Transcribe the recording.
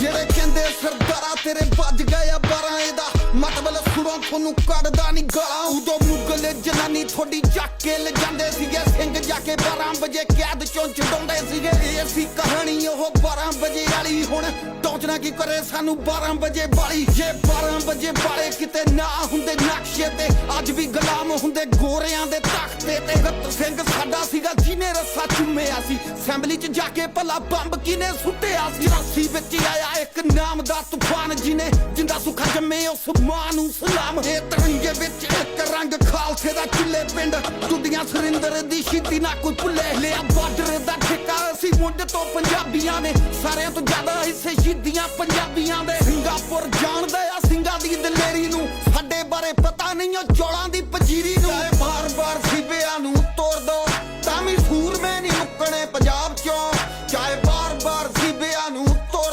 ਜਿਹੜੇ ਕਹਿੰਦੇ ਸਰਦਾਰਾ ਤੇਰੇ ਵੱਜ ਗਏ ਆ 12 ਇਹਦਾ ਮਤਲਬ ਸੁਣੋ ਤੁਹਾਨੂੰ ਕੱਢਦਾ ਨਹੀਂ ਗਾਲਾਂ। ਉਦੋਂ ਮੁਗਲ ਜਨਾਨੀ ਥੋੜੀ ਚੱਕ ਕੇ ਲੈ ਜਾਂਦੇ ਸੀਗੇ। ਜਾ ਕੇ 12 ਵਜੇ ਕੈਦ ਚੋਂ ਛਡਾਉਂਦੇ ਸੀਗੇ, ਇਹ ਸੀ ਕਹਾਣੀ। ਉਹ 12 ਵਜੇ ਵਾਲੀ। ਹੁਣ ਟੋਚਣਾ ਕੀ ਕਰੇ, ਸਾਨੂੰ 12 ਵਜੇ ਵਾਲੀ। ਜੇ 12 ਵਜੇ ਵਾਲੇ ਕਿਤੇ ਨਾ ਹੁੰਦੇ ਨਕਸ਼ੇ ਤੇ, ਅੱਜ ਵੀ ਗੁਲਾਮ ਹੁੰਦੇ ਗੋਰਿਆਂ ਦੇ ਤਖਤੇ ਤੇ। ਗੱਤ ਸਿੰਘ ਸਾਡਾ ਸੀਗਾ, ਜਿਹਨੇ ਰੱਸਾ ਚੁੰਮਿਆ ਸੀ। ਅਸੈਂਬਲੀ 'ਚ ਜਾ ਕੇ ਭਲਾ ਬੰਬ ਕਿਨੇ ਸੁੱਟਿਆ ਸੀ? ਰਾਸੀ ਵਿੱਚ ਆਇਆ ਇੱਕ ਨਾਮ ਦਾ ਤੂਫਾਨ, ਜਿਹਨੇ ਜਿੰਦਾ ਸੁਖਾ ਜੰਮੇ ਉਸ ਮਾਂ ਨੂੰ ਸਲਾਮ। ਇਹ ਤਰੰਗੇ ਵਿੱਚ ਸਾਡੇ ਪਿੰਡ ਦੁਨੀਆ ਸਰਿੰਦਰ ਦੀ ਸ਼ੀਤੀ ਨਾ ਕੋਈ ਭੁੱਲੇ ਲਿਆ ਬਾਰਡਰ ਦਾ ਠੇਕਾ। ਅਸੀਂ ਮੁੱਢ ਤੋਂ ਪੰਜਾਬੀਆਂ ਨੇ, ਸਾਰਿਆਂ ਤੋਂ ਜ਼ਿਆਦਾ ਹਿੱਸੇ ਸ਼ੀਦੀਆਂ ਪੰਜਾਬੀਆਂ ਦੇ। ਸਿੰਗਾਪੁਰ ਜਾਣਦੇ ਆ ਸਿੰਘਾਂ ਦੀ ਦਲੇਰੀ ਨੂੰ, ਸਾਡੇ ਬਾਰੇ ਪਤਾ ਨਹੀਂ ਉਹ ਚੋਲਾਂ ਦੀ ਪਜੀਰੀ ਨੂੰ। ਬਾਰ-ਬਾਰ ਸਿਬਿਆਂ ਨੂੰ ਤੋੜ ਦੋ, ਤਾਂ ਵੀ ਸੂਰਮੇ ਨਹੀਂ ਮੁੱਕਣੇ ਪੰਜਾਬ ਚੋਂ। ਚਾਹੇ ਬਾਰ-ਬਾਰ